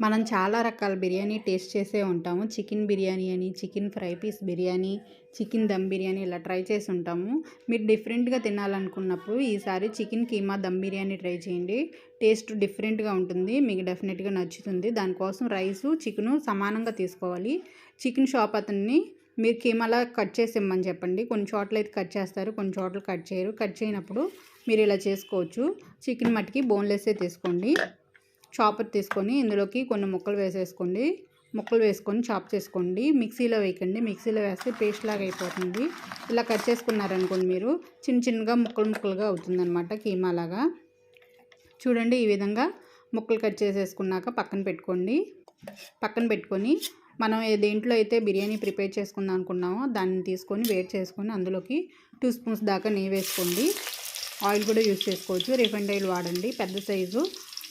మనం చాలా రకాల బిర్యానీ టేస్ట్ చేసే ఉంటాము. చికెన్ బిర్యానీ అని chicken fry piece biryani chicken dum biryani ఇలా ట్రై చేసి ఉంటాము. మీరు డిఫరెంట్గా తినాలనుకున్నప్పుడు ఈసారి చికెన్ కీమా దమ్ బిర్యానీ ట్రై చేయండి. టేస్ట్ డిఫరెంట్గా ఉంటుంది. మీకు డెఫినెట్గా నచ్చుతుంది. దానికోసం రైసు చికెను సమానంగా తీసుకోవాలి. చికెన్ షాప్ అతన్ని మీరు కీమాలా కట్ చేసి ఇమ్మని చెప్పండి. కొన్ని చోట్ల అయితే కట్ చేస్తారు కొన్ని చోట్ల కట్ చేయరు. కట్ చేయనప్పుడు మీరు ఇలా చేసుకోవచ్చు. చికెన్ మట్టికి బోన్లెస్సే తీసుకోండి. చాపర్ తీసుకొని ఇందులోకి కొన్ని ముక్కలు వేసేసుకోండి. ముక్కలు వేసుకొని చాప్ చేసుకోండి. మిక్సీలో వేయకండి. మిక్సీలో వేస్తే పేస్ట్ లాగా అయిపోతుంది. ఇలా కట్ చేసుకున్నారనుకోండి మీరు చిన్న చిన్నగా ముక్కలు ముక్కలుగా అవుతుందన్నమాట కీమా లాగా. చూడండి ఈ విధంగా ముక్కలు కట్ చేసేసుకున్నాక పక్కన పెట్టుకోండి. పక్కన పెట్టుకొని మనం దేంట్లో అయితే బిర్యానీ ప్రిపేర్ చేసుకుందాం అనుకున్నామో దాన్ని తీసుకొని వేడి చేసుకొని అందులోకి టూ స్పూన్స్ దాకా నెయ్యి వేసుకోండి. ఆయిల్ కూడా యూస్ చేసుకోవచ్చు. రిఫైండ్ ఆయిల్ వాడండి. పెద్ద సైజు.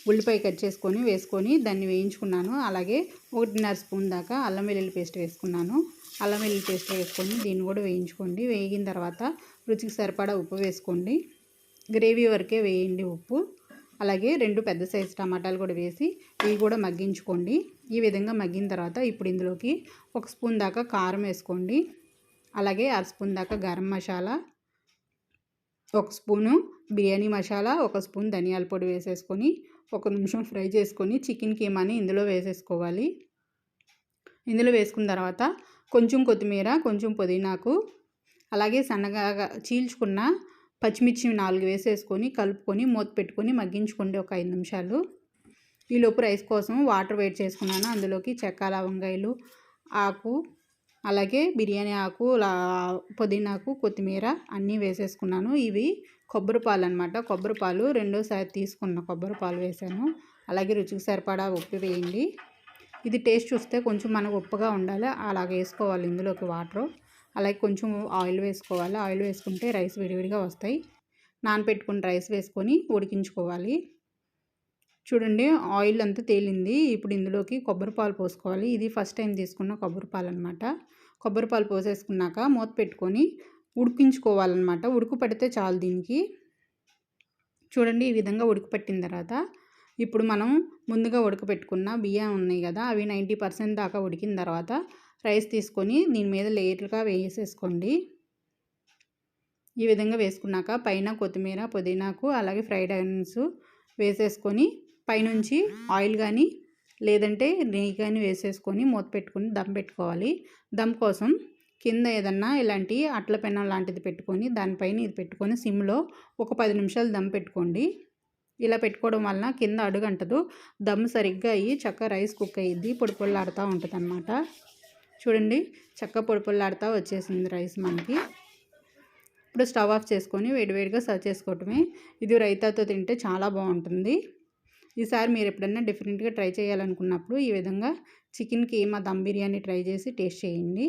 ఉల్లిపాయ కట్ చేసుకొని వేసుకొని దాన్ని వేయించుకున్నాను. అలాగే ఒకటిన్నర స్పూన్ దాకా అల్లం వెల్లుల్లి పేస్ట్ వేసుకున్నాను. అల్లం వెల్లుల్లి పేస్ట్ వేసుకొని దీన్ని కూడా వేయించుకోండి. వేగిన తర్వాత రుచికి సరిపడా ఉప్పు వేసుకోండి. గ్రేవీ వరకే వేయండి ఉప్పు. అలాగే రెండు పెద్ద సైజు టమాటాలు కూడా వేసి ఇవి కూడా మగ్గించుకోండి. ఈ విధంగా మగ్గిన తర్వాత ఇప్పుడు ఇందులోకి ఒక స్పూన్ దాకా కారం వేసుకోండి. అలాగే అర స్పూన్ దాకా గరం మసాలా ఒక స్పూను బిర్యానీ మసాలా ఒక స్పూన్ ధనియాల పొడి వేసేసుకొని ఒక నిమిషం ఫ్రై చేసుకొని చికెన్ కీమాని ఇందులో వేసేసుకోవాలి. ఇందులో వేసుకున్న తర్వాత కొంచెం కొత్తిమీర కొంచెం పుదీనాకు అలాగే సన్నగా చీల్చుకున్న పచ్చిమిర్చి నాలుగు వేసేసుకొని కలుపుకొని మూత పెట్టుకొని మగ్గించుకోండి ఒక ఐదు నిమిషాలు. ఈలోపు రైస్ కోసం వాటర్ వేడి చేసుకున్నాను. అందులోకి చెక్క లవంగాయలు ఆకు అలాగే బిర్యానీ ఆకు పుదీనాకు కొత్తిమీర అన్నీ వేసేసుకున్నాను. ఇవి కొబ్బరి పాలు అనమాట కొబ్బరి పాలు రెండోసారి తీసుకున్న కొబ్బరి పాలు వేసాను. అలాగే రుచికి సరిపడా ఉప్పు వేయండి. ఇది టేస్ట్ చూస్తే కొంచెం మనకు ఉప్పుగా ఉండాలి. అలాగ వేసుకోవాలి ఇందులోకి వాటర్. అలాగే కొంచెం ఆయిల్ వేసుకోవాలి. ఆయిల్ వేసుకుంటే రైస్ విడివిడిగా వస్తాయి. నానపెట్టుకుని రైస్ వేసుకొని ఉడికించుకోవాలి. చూడండి ఆయిల్ అంతా తేలింది. ఇప్పుడు ఇందులోకి కొబ్బరి పాలు పోసుకోవాలి. ఇది ఫస్ట్ టైం తీసుకున్న కొబ్బరి పాలు అనమాట కొబ్బరి పాలు పోసేసుకున్నాక మూత పెట్టుకొని ఉడికించుకోవాలన్నమాట ఉడుకు పడితే చాలు దీనికి. చూడండి ఈ విధంగా ఉడకపెట్టిన తర్వాత ఇప్పుడు మనం ముందుగా ఉడకపెట్టుకున్న బియ్యం ఉన్నాయి కదా అవి నైంటీ పర్సెంట్ దాకా ఉడికిన తర్వాత రైస్ తీసుకొని దీని మీద లేయర్గా వేసేసుకోండి. ఈ విధంగా వేసుకున్నాక పైన కొత్తిమీర పుదీనాకు అలాగే ఫ్రైడ్ ఆనియన్స్ వేసేసుకొని పైనుంచి ఆయిల్ కానీ లేదంటే నెయ్యి కానీ వేసేసుకొని మూత పెట్టుకొని దమ్ పెట్టుకోవాలి. దమ్ కోసం కింద ఏదన్నా ఇలాంటి అట్ల పెనం లాంటిది పెట్టుకొని దానిపైన ఇది పెట్టుకొని సిమ్లో ఒక పది నిమిషాలు దమ్ పెట్టుకోండి. ఇలా పెట్టుకోవడం వలన కింద అడుగంటదు. దమ్ సరిగ్గా అయ్యి చక్క రైస్ కుక్ అయ్యిద్ది పొడి ఉంటుంది అనమాట చూడండి చక్క పొడి వచ్చేసింది రైస్ మనకి. ఇప్పుడు స్టవ్ ఆఫ్ చేసుకొని వేడివేడిగా సర్వ్ చేసుకోవటమే. ఇది రైతాతో తింటే చాలా బాగుంటుంది. ఈసారి మీరు ఎప్పుడన్నా డిఫరెంట్గా ట్రై చేయాలనుకున్నప్పుడు ఈ విధంగా చికెన్ కీమా దమ్ బిర్యానీ ట్రై చేసి టేస్ట్ చేయండి.